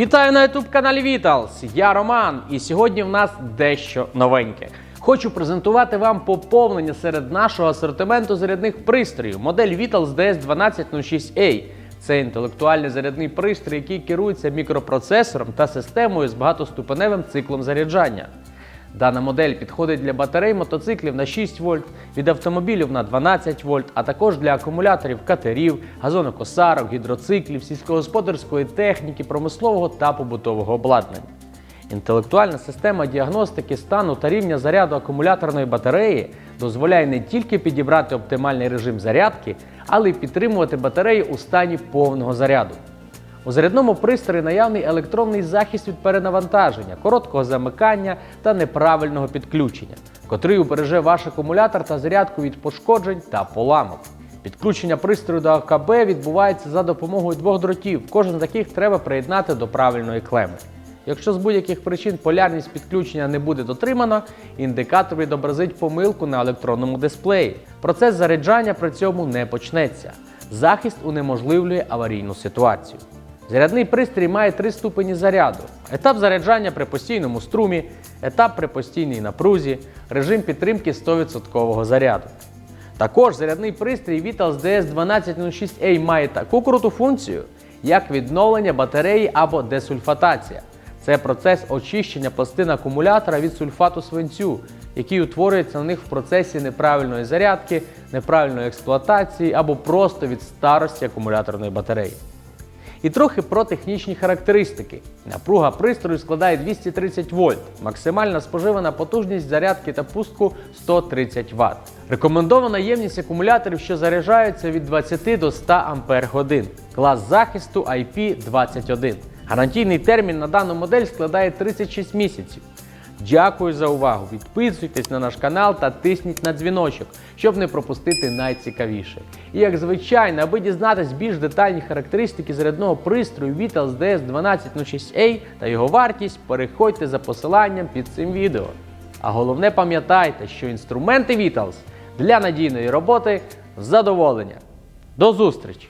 Вітаю на youtube каналі Vitals. Я Роман, і сьогодні в нас дещо новеньке. Хочу презентувати вам поповнення серед нашого асортименту зарядних пристроїв. Модель Vitals DS1206A. Це інтелектуальний зарядний пристрій, який керується мікропроцесором та системою з багатоступеневим циклом заряджання. Дана модель підходить для батарей мотоциклів на 6 вольт, від автомобілів на 12 вольт, а також для акумуляторів катерів, газонокосарок, гідроциклів, сільськогосподарської техніки, промислового та побутового обладнання. Інтелектуальна система діагностики стану та рівня заряду акумуляторної батареї дозволяє не тільки підібрати оптимальний режим зарядки, але й підтримувати батарею у стані повного заряду. У зарядному пристрої наявний електронний захист від перенавантаження, короткого замикання та неправильного підключення, котрий убереже ваш акумулятор та зарядку від пошкоджень та поламок. Підключення пристрою до АКБ відбувається за допомогою двох дротів. Кожен з яких треба приєднати до правильної клеми. Якщо з будь-яких причин полярність підключення не буде дотримана, індикатор відобразить помилку на електронному дисплеї. Процес заряджання при цьому не почнеться. Захист унеможливлює аварійну ситуацію. Зарядний пристрій має три ступені заряду: етап заряджання при постійному струмі, етап при постійній напрузі, режим підтримки 100% заряду. Також зарядний пристрій Vitals DS1206A має таку круту функцію, як відновлення батареї або десульфатація. Це процес очищення пластин акумулятора від сульфату свинцю, який утворюється на них в процесі неправильної зарядки, неправильної експлуатації або просто від старості акумуляторної батареї. І трохи про технічні характеристики. Напруга пристрою складає 230 вольт, максимальна споживана потужність зарядки та пустку 130 Вт. Рекомендована ємність акумуляторів, що заряджаються від 20 до 100 Ампер годин. Клас захисту IP21. Гарантійний термін на дану модель складає 36 місяців. Дякую за увагу! Підписуйтесь на наш канал та тисніть на дзвіночок, щоб не пропустити найцікавіше. І як звичайно, аби дізнатись більш детальні характеристики зарядного пристрою Vitals DS1206A та його вартість, переходьте за посиланням під цим відео. А головне пам'ятайте, що інструменти Vitals для надійної роботи задоволення. До зустрічі!